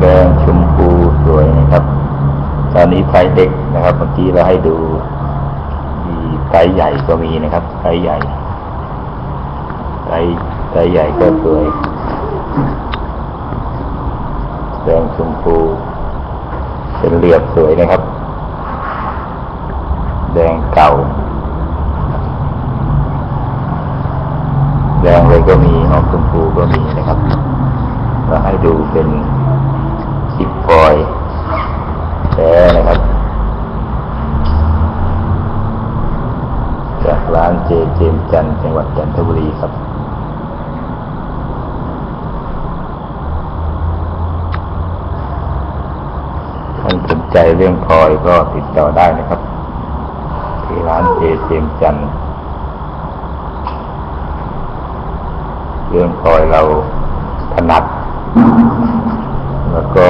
แดงชมพูสวยนะครับ ตอนนี้ไซส์เด็กนะครับเมื่อกี้เราให้ดูมีไซส์ใหญ่ก็มีนะครับไซส์ใหญ่ไซส์ไซส์ใหญ่ก็สวยแดงชมพูเป็นเรียบสวยนะครับ แดงเก่า แดงเลยก็มีออกชมพูก็มีนะครับเราให้ดูเป็นชิป ฟอยแท้นะครับจากร้านเจเจมจันทร์จังหวัดจันทบุรีครับท่านสนใจเรื่องพลอยก็ติดต่อได้นะครับ ที่ร้านเจเจมจันทร์เรื่องพลอยเราถนัด แล้วก็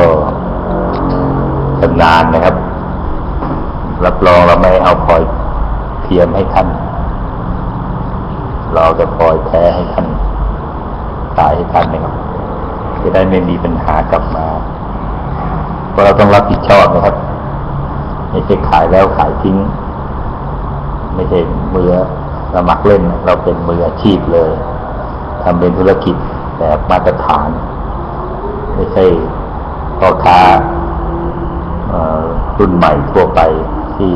ชำนาญนะครับ รับรองเราไม่เอาพลอยเทียมให้ท่าน เราจะพลอยแท้ให้ท่านขายให้ท่านนะครับจะได้ไม่มีปัญหากลับมา เพราะเราต้องรับผิดชอบนะครับ ไม่ใช่ขายแล้วขายทิ้ง ไม่ใช่มือสมัครเล่น เราเป็นมืออาชีพเลยทำเป็นธุรกิจแบบมาตรฐาน ไม่ใช่พ่อค้า รุ่นใหม่ทั่วไปที่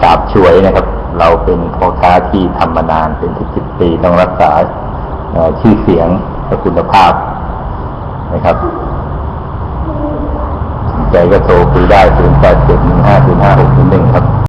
สาบช่วยนะครับ เราเป็นพ่อค้าที่ทำมานานเป็นสิบสิบปีต้องรักษาชื่อเสียงและคุณภาพนะครับใจก็โทรคุยได้0 8 7 1 5 0 5 6 1 1ครับ